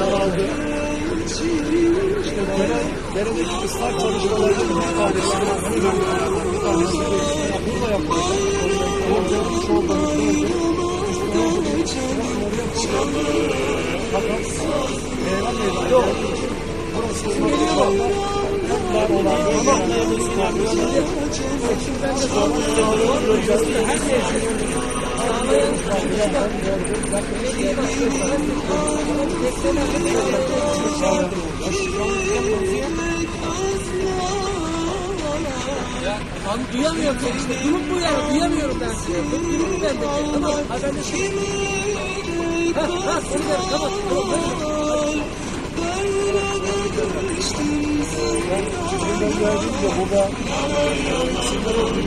Daraldı. İşte böyle deredeki ıslah çalışmalarının bir tanesi, bir tanesi de burada yapılacak. Orada yapmış olduğumuz bölge, fakat meyvan meyvan burası olan bölgeler Abi duyamıyorum seni işte. Durum bu yani. Duyamıyorum ben seni. Durum. Tamam. Ben de şey... Ha ha onu ver. Tamam. Tamam. Tamam. Ben geldiğimde burada isimler okuyacağım.